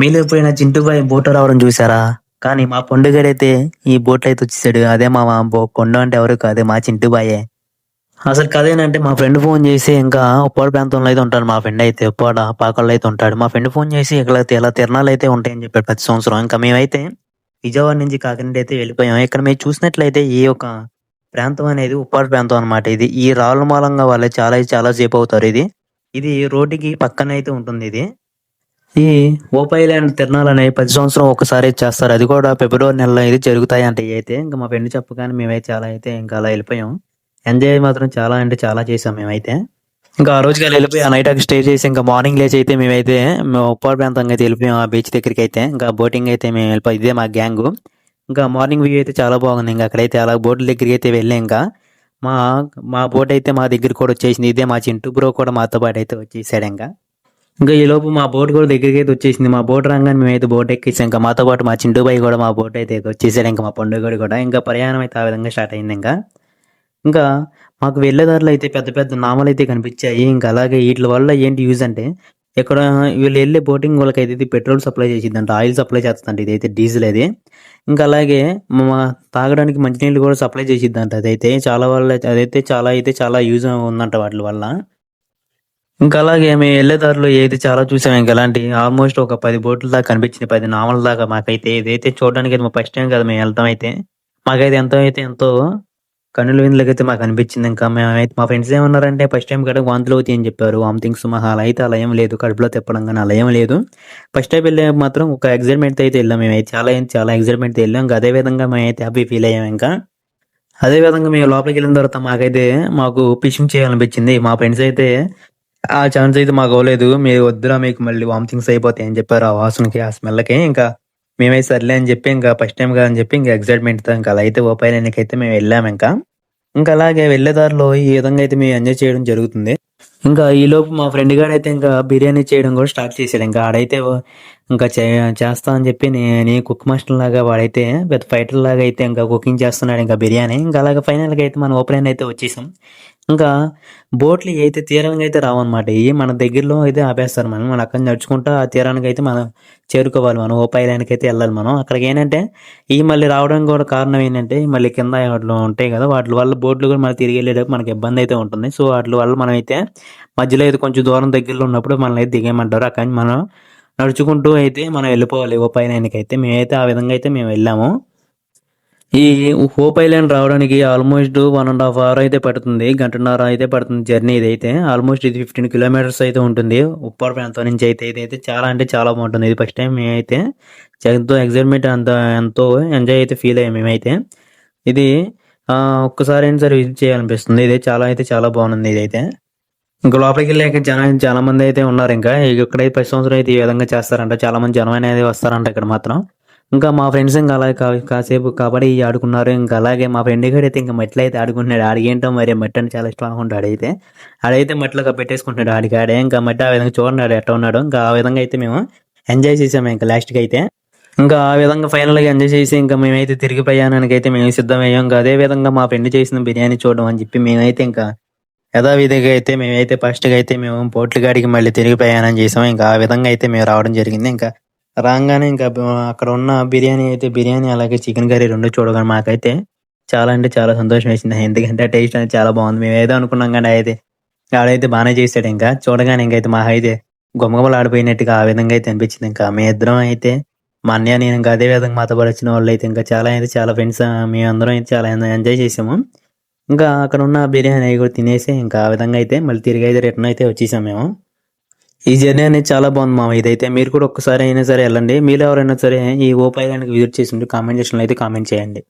మీరు ఎప్పుడైనా చింటూబాయ్ బోటు రావడం చూసారా కానీ మా పండుగడైతే ఈ బోట్లో అయితే వచ్చేసాడు. అదే మా బో- కొండ అంటే ఎవరు కాదే మా చింటుబాయే అసలు కదేనంటే మా ఫ్రెండ్ ఫోన్ చేసి ఇంకా ఉప్పాడు ప్రాంతంలో అయితే ఉంటాడు మా ఫ్రెండ్ అయితే ఉప్పాడ పాకల్లో అయితే ఉంటాడు. మా ఫ్రెండ్ ఫోన్ చేసి ఇక్కడ ఇలా తిరణాలు అయితే ఉంటాయని చెప్పాడు ప్రతి సంవత్సరం. ఇంకా మేమైతే విజయవాడ నుంచి కాకినాడ అయితే వెళ్ళిపోయాం. ఇక్కడ మేము చూసినట్లయితే ఈ యొక్క ప్రాంతం అనేది ఉప్పాడు ప్రాంతం అన్నమాట. ఇది ఈ రాళ్ళ మూలంగా వాళ్ళు చాలా చాలా సేపు అవుతారు ఇది. ఇది రోడ్డుకి పక్కన అయితే ఉంటుంది ఇది. ఈ ఓపైలాండ్ తిరణాలు అనేవి ప్రతి సంవత్సరం ఒకసారి చేస్తారు. అది కూడా ఫిబ్రవరి నెలలో ఇది జరుగుతాయి అంటే అయితే. ఇంకా మా ఫ్రెండ్ చెప్పగానే మేమైతే చాలా అయితే ఇంకా అలా వెళ్ళిపోయాం. ఎంజాయ్ మాత్రం చాలా అంటే చాలా చేసాం మేమైతే. ఇంకా ఆ రోజుకి అలా వెళ్ళిపోయి ఆ నైట్ అక్కడ స్టే చేసి ఇంకా మార్నింగ్ లేచి అయితే మేమైతే మేము ఉప్పాడు ప్రాంతంగా అయితే వెళ్ళిపోయాం ఆ బీచ్ దగ్గరికి అయితే. ఇంకా బోటింగ్ అయితే మేము వెళ్ళిపోయి ఇదే మా గ్యాంగ్ ఇంకా మార్నింగ్ వ్యూ అయితే చాలా బాగుంది. ఇంకా అక్కడైతే అలా బోట్ల దగ్గరికి అయితే వెళ్ళాం ఇంకా. మా మా బోట్ అయితే మా దగ్గర కూడా వచ్చేసింది. ఇదే మా చింటూ బ్రో కూడా మాతో పాటు అయితే వచ్చేసాడు ఇంకా. ఇంకా ఈ లోపు మా బోట్ కూడా దగ్గరికి అయితే వచ్చేసింది. మా బోట్ రాగానే మేమైతే బోట్ ఎక్కేసాం. ఇంకా మాతో పాటు మా చింటూ బాయ్ కూడా మా బోట్ అయితే వచ్చేసాడు. ఇంకా మా పండుగ కూడా. ఇంకా ప్రయాణం అయితే ఆ విధంగా స్టార్ట్ అయింది ఇంకా. ఇంకా మాకు వెళ్ళేదారులు అయితే పెద్ద పెద్ద నామలు అయితే కనిపించాయి. ఇంకా అలాగే వీటి వల్ల ఏంటి యూజ్ అంటే ఇక్కడ వీళ్ళు వెళ్ళే బోటింగ్ వాళ్ళకి అయితే పెట్రోల్ సప్లై చేసిద్దంట. ఆయిల్ సప్లై చేస్తుందంట. ఇదైతే డీజిల్ అది. ఇంకా అలాగే మా తాగడానికి మంచినీళ్ళు కూడా సప్లై చేసిద్దంట. అదైతే చాలా వాళ్ళ అదైతే చాలా అయితే చాలా యూజ్ ఉందంట వాటి వల్ల. ఇంకా అలాగే మేము వెళ్ళేదారులు ఏది చాలా చూసాం. ఇంకా అలాంటి ఆల్మోస్ట్ ఒక పది బోట్ల దాకా కనిపించింది. పది నావల దాకా మాకైతే ఇదైతే చూడడానికి అయితే మా ఫస్ట్ టైం కదా మేము వెళ్తాం అయితే. మాకైతే ఎంతో అయితే ఎంతో కన్నుల విందులకైతే మాకు అనిపించింది. ఇంకా మేమైతే మా ఫ్రెండ్స్ ఏమన్నారంటే ఫస్ట్ టైం కదా వాంతులు అవుతాయి అని చెప్పారు. వామిటింగ్స్ మహా అలా అయితే అలా ఏం లేదు. కడుపులో తిప్పడం కానీ అలా ఏం లేదు. ఫస్ట్ టైం వెళ్ళే మాత్రం ఒక ఎగ్జైట్మెంట్ అయితే వెళ్ళాం మేమైతే చాలా చాలా ఎగ్జైట్మెంట్ వెళ్ళాం. ఇంకా అదే విధంగా మేమైతే హ్యాపీ ఫీల్ అయ్యాం ఇంకా. అదే విధంగా మేము లోపలికి వెళ్ళిన తర్వాత మాకైతే మాకు ఫిషింగ్ చేయాలనిపించింది. మా ఫ్రెండ్స్ అయితే ఆ ఛాన్స్ అయితే మాకు అవ్వలేదు. మీరు వద్దురా మీకు మళ్ళీ వామిటింగ్స్ అయిపోతాయి అని చెప్పారు ఆ వాసనకి ఆ స్మెల్కి ఇంకా మేమైతే సర్లే అని చెప్పి ఇంకా ఫస్ట్ టైం కదా అని చెప్పి ఇంకా excitement ఇంకా అలా అయితే ఓపెన్కి అయితే మేము వెళ్ళాము ఇంకా. ఇంకా అలాగే వెళ్ళే దారిలో ఈ విధంగా అయితే మేము ఎంజాయ్ చేయడం జరుగుతుంది. ఇంకా ఈ లోపు మా ఫ్రెండ్ గారు అయితే ఇంకా బిర్యానీ చేయడం కూడా స్టార్ట్ చేశాడు. ఇంకా ఆడైతే ఇంకా చే- చేస్తా అని చెప్పి నేను కుక్ మాస్టర్ లాగా వాడైతే పెద్ద ఫైటర్ లాగా అయితే ఇంకా కుకింగ్ చేస్తున్నాడు ఇంకా బిర్యానీ. ఇంకా అలాగే ఫైనల్గా అయితే మనం ఓపెన్ అయితే వచ్చేసాం. ఇంకా బోట్లు అయితే తీరానికి అయితే రావన్నమాట ఇవి మన దగ్గరలో అయితే ఆపేస్తారు మనం మన అక్కడ నడుచుకుంటా ఆ తీరానికి అయితే మనం చేరుకోవాలి మనం ఓ పైలానికి అయితే వెళ్ళాలి మనం. అక్కడికి ఏంటంటే ఈ మళ్ళీ రావడానికి కూడా కారణం ఏంటంటే మళ్ళీ కింద వాటిలో ఉంటాయి కదా వాటి వల్ల బోట్లు కూడా మనకి తిరిగి వెళ్ళేటప్పుడు మనకి ఇబ్బంది అయితే ఉంటుంది. సో వాటి వల్ల మనం అయితే మధ్యలో అయితే కొంచెం దూరం దగ్గరలో ఉన్నప్పుడు మనల్ని అయితే దిగేయమంటారు. అక్కడ మనం నడుచుకుంటూ అయితే మనం వెళ్ళిపోవాలి ఓ పైలానికి అయితే మేమైతే ఆ విధంగా అయితే మేము వెళ్ళాము. ఈ హోప్ ఐలాండ్ రావడానికి almost one and half hour అయితే పడుతుంది గంటన్నర అయితే పడుతుంది జర్నీ ఇదైతే. ఆల్మోస్ట్ ఇది ఫిఫ్టీన్ కిలోమీటర్స్ అయితే ఉంటుంది. ఉప్పర్ ప్రాంతం నుంచి అయితే ఇదైతే చాలా అంటే చాలా బాగుంటుంది. ఇది ఫస్ట్ టైం మేమైతే ఎంతో ఎగ్జైట్మెంట్ అంత ఎంతో ఎంజాయ్ అయితే ఫీల్ అయ్యాం మేమైతే. ఇది ఒక్కసారి అయినా సరే విజిట్ చేయాలనిపిస్తుంది. ఇది చాలా అయితే చాలా బాగుంది ఇదైతే. ఇంకా లోపలికి వెళ్ళాక జనం చాలా మంది అయితే ఉన్నారు ఇంకా. ఇక్కడైతే ప్రతి సంవత్సరం అయితే ఈ విధంగా చేస్తారంట. చాలా మంది జనం అనేది వస్తారంట ఇక్కడ మాత్రం. ఇంకా మా ఫ్రెండ్స్ ఇంకా అలాగే కా- కాసేపు కబడ్డీ ఆడుకున్నారు. ఇంకా అలాగే మా ఫ్రెండ్ కూడా అయితే ఇంకా మెట్లు అయితే ఆడుకుంటున్నాడు. ఆడిగేంటో మరి మట్టి అని చాలా ఇష్టం అనుకుంటాడు అయితే. ఆడైతే మెట్లుగా పెట్టేసుకుంటున్నాడు ఆడికాడే ఇంకా మట్టి ఆ విధంగా చూడన్నాడు ఎట్లా ఉన్నాడు. ఇంకా ఆ విధంగా అయితే మేము ఎంజాయ్ చేసాము ఇంకా లాస్ట్కి అయితే. ఇంకా ఆ విధంగా ఫైనల్గా ఎంజాయ్ చేసి ఇంకా మేమైతే తిరిగి ప్రయాణానికి అయితే మేము సిద్ధమయ్యాం. ఇంకా అదే విధంగా మా ఫ్రెండ్ చేసిన బిర్యానీ చూడడం అని చెప్పి మేమైతే ఇంకా యథావిధిగా అయితే మేమైతే ఫస్ట్గా అయితే మేము పోట్ల గాడికి మళ్ళీ తిరిగి ప్రయాణం చేసాం. ఇంకా ఆ విధంగా అయితే మేము రావడం జరిగింది. ఇంకా రాగానే ఇంకా అక్కడ ఉన్న బిర్యానీ అయితే బిర్యానీ అలాగే చికెన్ కర్రీ రెండు చూడగానే మాకైతే చాలా అంటే చాలా సంతోషం వేసింది. ఎందుకంటే టేస్ట్ అనేది చాలా బాగుంది. మేము ఏదో అనుకున్నాం కానీ అయితే ఆడైతే బాగానే చేశాడు ఇంకా. చూడగానే ఇంకైతే మా అయితే గుమగుమలు ఆడిపోయినట్టుగా ఆ విధంగా అయితే అనిపించింది ఇంకా. మీ ఇద్దరం అయితే మా అన్నయ్య నేను ఇంకా అదే విధంగా మాతో వచ్చిన వాళ్ళు అయితే ఇంకా చాలా అయితే చాలా ఫ్రెండ్స్ మేము అందరం అయితే చాలా ఎంజాయ్ చేసాము. ఇంకా అక్కడ ఉన్న బిర్యానీ అవి కూడా తినేసి ఇంకా ఆ విధంగా అయితే మళ్ళీ తిరిగి అయితే రిటర్న్ అయితే వచ్చేసాం మేము. ఈ జర్నీ అనేది చాలా బాగుంది మామ ఇదైతే మీరు కూడా ఒక్కసారి అయినా సరే వెళ్ళండి. మీరు ఎవరైనా సరే ఈ ఓపైలానికి విజిట్ చేసి కామెంట్ సెక్షన్లో అయితే కామెంట్ చేయండి.